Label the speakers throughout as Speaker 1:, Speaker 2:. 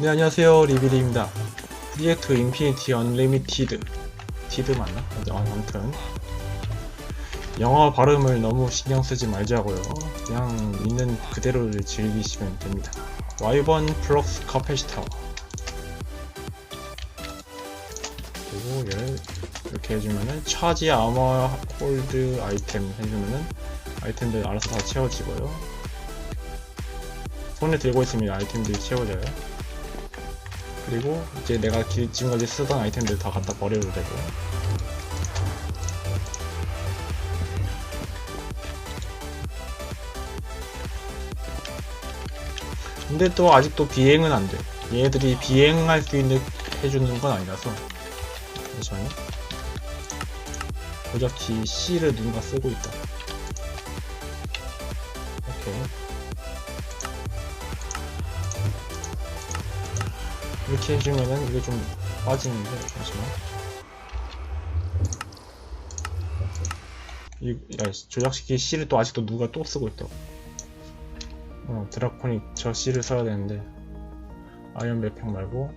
Speaker 1: 네 안녕하세요. 리비리입니다. 프리젝트 인피니티 언리미티드. 티드 맞나? 어, 아무튼. 영어 발음을 너무 신경 쓰지 말자고요. 그냥 있는 그대로를 즐기시면 됩니다. 와이번 플럭스 카페시터 그리고 얘를 이렇게 해주면은 차지 아머 홀드 아이템 해주면은 아이템들 알아서 다 채워지고요. 손에 들고 있으면 아이템들이 채워져요 그리고 이제 내가 기- 지금까지 쓰던 아이템들 다 갖다 버려도 되고 근데 또 아직도 비행은 안 돼. 얘들이 비행할 수 있는 해주는 건 아니라서 잠시만요. 고작키 C를 누군가 쓰고 있다. 오케이. 이렇게 해주면은 이게 좀 빠지는데 잠시만. 이 야, 조작시키 C를 또 아직도 누가 또 쓰고 있다 어 드라코닉 저 C를 써야 되는데. 아이언 맥팩 말고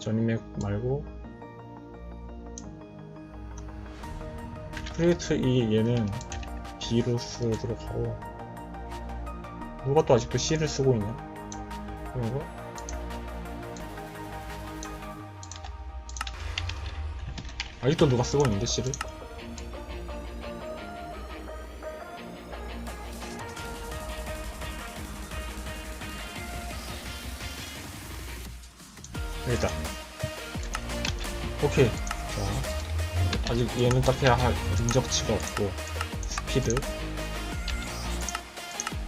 Speaker 1: 전임맥 말고. 프리트 이 얘는 B로 쓰도록 하고. 누가 또 아직도 C를 쓰고 있냐? 그런 거? 아직도 누가 쓰고 있는데 C를? 여기다 오케이. 자 아직 얘는 딱히 할 능적치가 없고 스피드.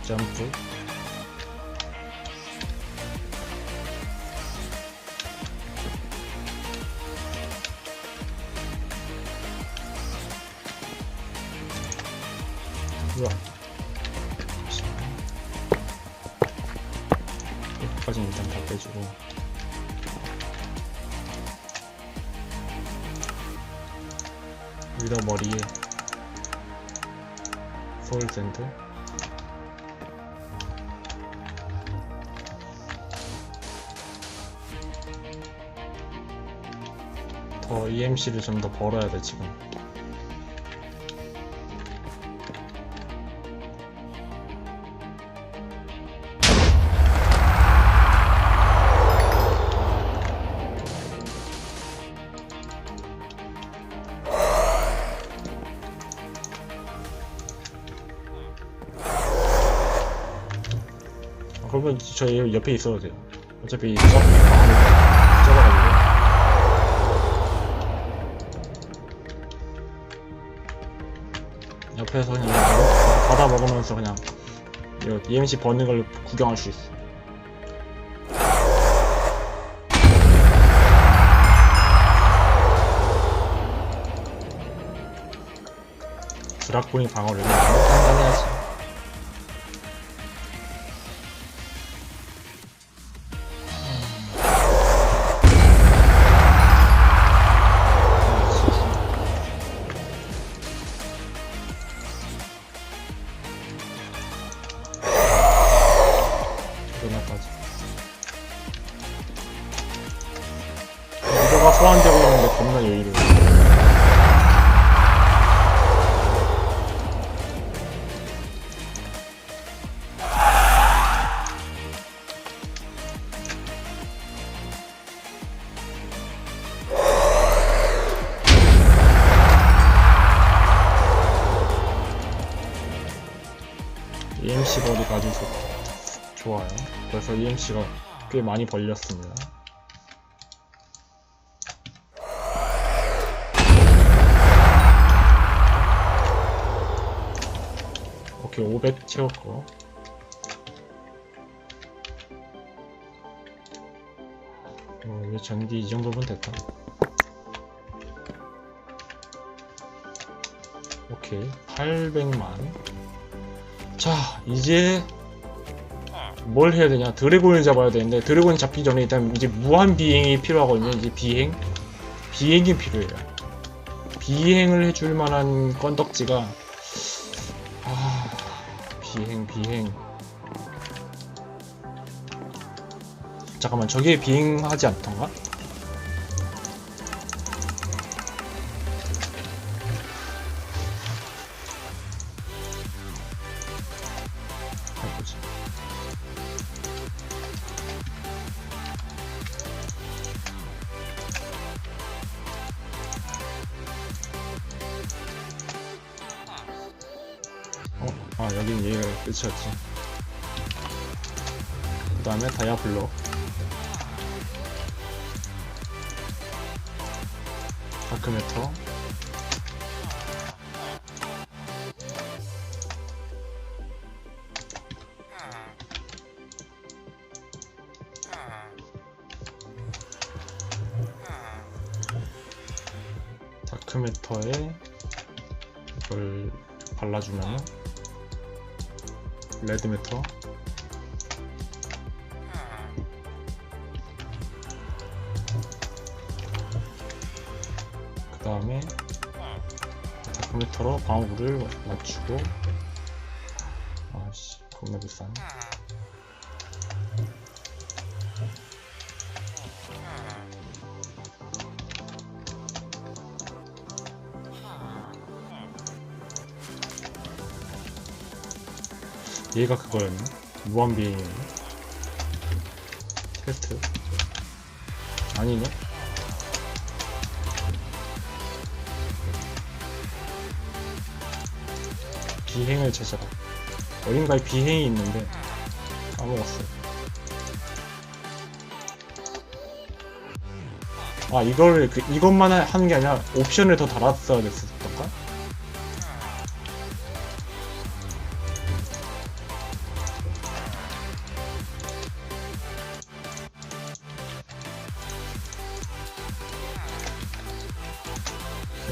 Speaker 1: 점프 여기다 머리에 소울샌드 더 EMC를 좀 더 벌어야 돼 지금 그러면 저희 옆에 있어도 돼요. 어차피 좁, 좁아가지고. 옆에서 그냥 받아 먹으면서 그냥 이 EMC 버는 걸 구경할 수 있어. 드라군이 방어를 단단해야지. 이거나까지 이거가 소환되고 있는데 겁나 여유로워 EMC 거리가 아주 좋, 좋아요. 그래서 EMC가 꽤 많이 벌렸습니다. 오케이, 500 채웠고. 어, 이제 전기 이 정도면 됐다. 오케이, 800만. 자 이제 뭘 해야 되냐 드래곤을 잡아야 되는데 드래곤 잡기 전에 일단 이제 무한 비행이 필요하거든요 이제 비행 비행이 필요해요 비행을 해줄 만한 건덕지가 아 비행 잠깐만 저게 비행하지 않던가? 아 여긴 얘가 끝이었지. 그 다음에 다이아 블록 다크메터 다크메터에 이걸 발라주면 레드메터. 그 다음에 다크메터로 방어구를 맞추고 아씨 겁나 비싸네 얘가 그거였나? 무한비행이었나? 테스트? 아니네? 비행을 찾아라. 어딘가에 비행이 있는데 까먹었어. 아 이걸 그, 이것만 하- 하는 게 아니라 옵션을 더 달았어야 됐었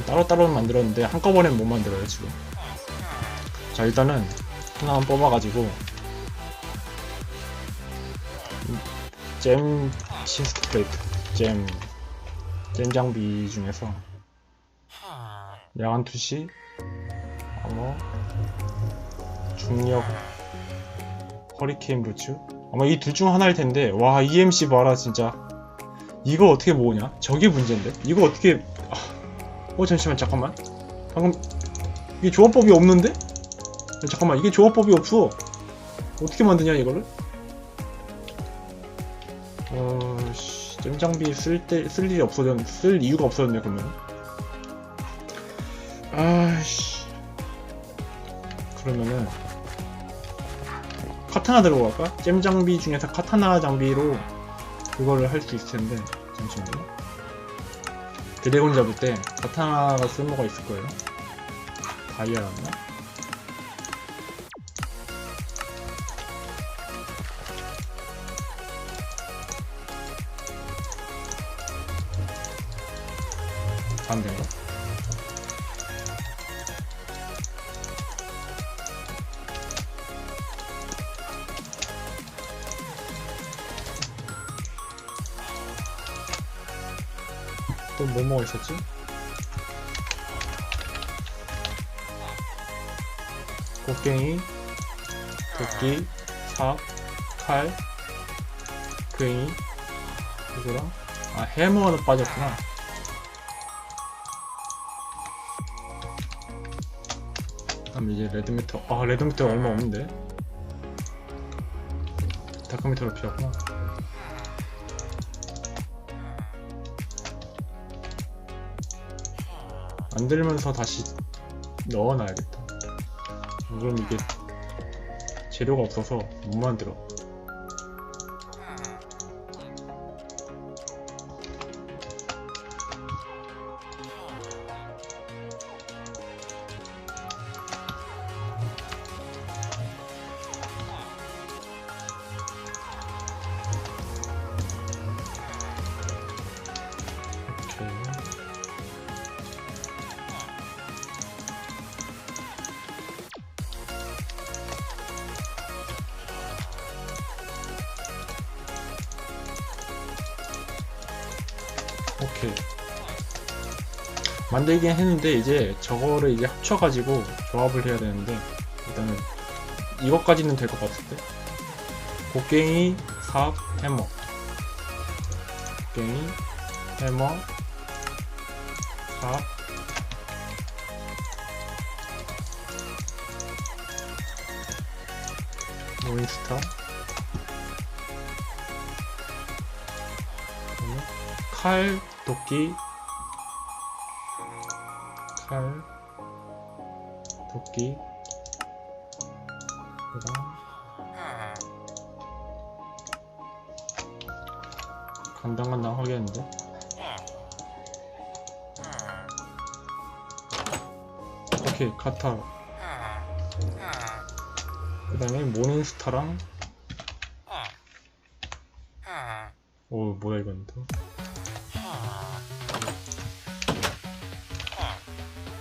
Speaker 1: 따로따로 만들었는데 한꺼번에 못 만들어요 지금. 자 일단은 하나만 뽑아가지고. 잼 시스트 플레이트. 잼, 잼 장비 중에서. 야간 투시 아머. 중력. 허리케인 부츠. 아마 이 둘 중 하나일 텐데. 와 EMC 봐라 진짜. 이거 어떻게 모으냐? 저게 문제인데? 이거 어떻게 아, 어 잠시만 잠깐만. 방금 이게 조합법이 없는데? 잠깐만 이게 조합법이 없어. 어떻게 만드냐 이거를? 어 씨 잼장비 쓸때 쓸 일이 없어졌 쓸 이유가 없어졌네 그러면. 아씨. 그러면은 카타나 들고 갈까? 잼 장비 중에서 카타나 장비로 그거를 할 수 있을 텐데 잠시만요 드래곤 잡을 때 카타나가 쓸모가 있을 거예요 다이아였나? 또뭐 뭐가 있었지? 곡괭이, 도끼, 삽, 칼, 괭이, 이거랑 아 해머는 빠졌구나. 그럼 이제 레드미터 아 레드미터 얼마 없는데 다크미터로 필요하구나 만들면서 다시 넣어놔야겠다. 그럼 이게 재료가 없어서 못 만들어 오케이 만들긴 했는데 이제 저거를 이제 합쳐가지고 조합을 해야 되는데 일단은 이것까지는 될 것 같은데? 곡괭이, 삽, 해머. 곡괭이 해머 삽 몬스터 칼 도끼. 칼 도끼. 그다음. 간당간당 하겠는데? 오케이 카타. 그 다음에 모닝스타랑 오 뭐야 이건 또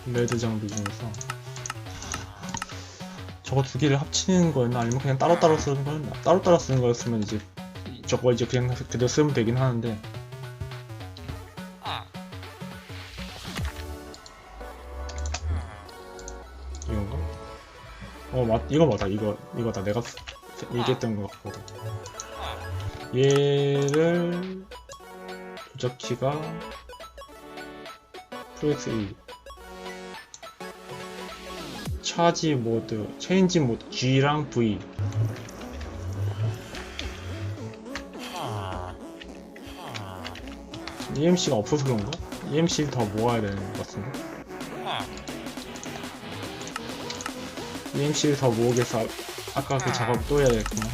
Speaker 1: 레드 장비 중에서 저거 두 개를 합치는 거였나 아니면 그냥 따로따로 쓰는 거였나 따로따로 쓰는 거였으면 이제 저거 이제 그냥 그대로 쓰면 되긴 하는데 이건가? 어, 맞, 이거 맞아. 이거, 이거다. 내가 쓰- 얘기했던 거 같거든. 얘를, 조작키가, 프로젝트 1. 차지 모드, 체인지 모드, G랑 V. EMC가 없어서 그런가? EMC를 더 모아야 되는 것 같은데. EMC를 더 모으기 위해서 아- 아까 그 작업 또 해야 되겠구나.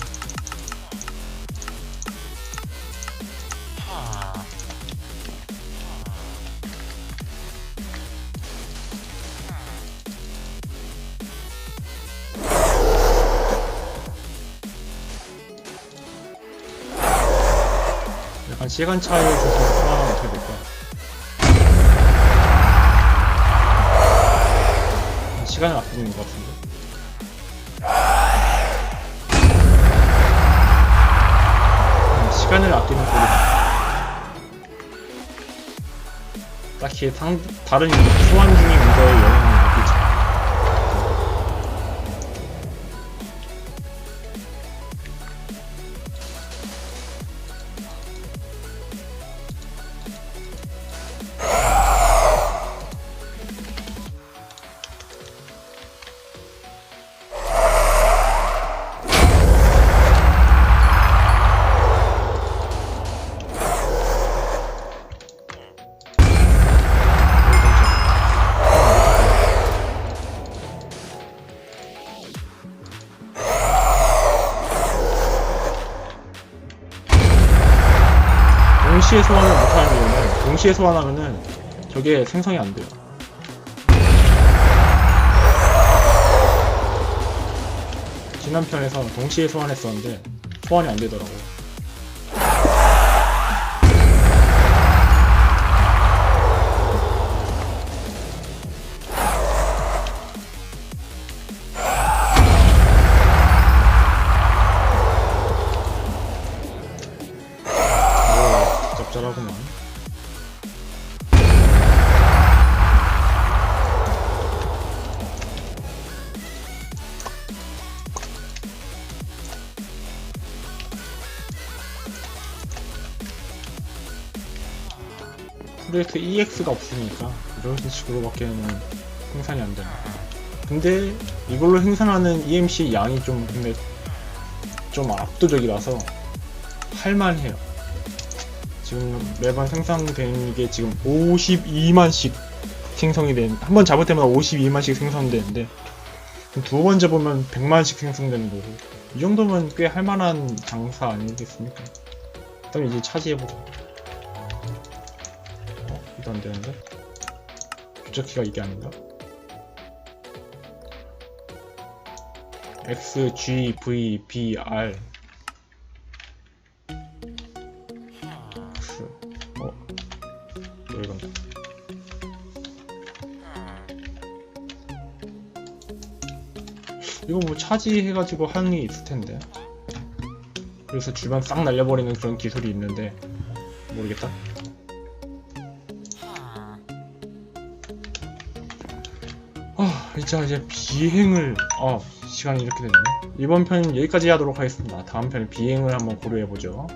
Speaker 1: 시간 차이에 있어서 상황은 어떻게 될까? 시간을 아끼는 것 같은데. 음, 시간을 아끼는 소리다. 딱히 상, 다른 소환 중인 거에 동시에 소환하면은 저게 생성이 안 돼요. 지난 편에서 동시에 소환했었는데 소환이 안 되더라고요. 프로젝트 EX가 없으니까 이런 식으로밖에 는 생산이 안 됩니다. 근데 이걸로 생산하는 EMC 양이 좀 근데 좀 압도적이라서 할만해요. 지금 매번 생성되는 게 지금 52만씩 생성이 된, 한 번 잡을 때마다 52만씩 생성되는데, 두번 잡으면 100만씩 생성되는 거고, 이 정도면 꽤 할만한 장사 아니겠습니까? 그럼 이제 차지해보자. 안 되는데? 조작키가 이게 아닌가? X, G, V, B, R. 어? 이거 뭐 차지해가지고 하는 게 있을 텐데. 그래서 주변 싹 날려버리는 그런 기술이 있는데 모르겠다. 진짜 이제 비행을 아 시간이 이렇게 됐네. 이번 편은 여기까지 하도록 하겠습니다. 다음 편에 비행을 한번 고려해보죠.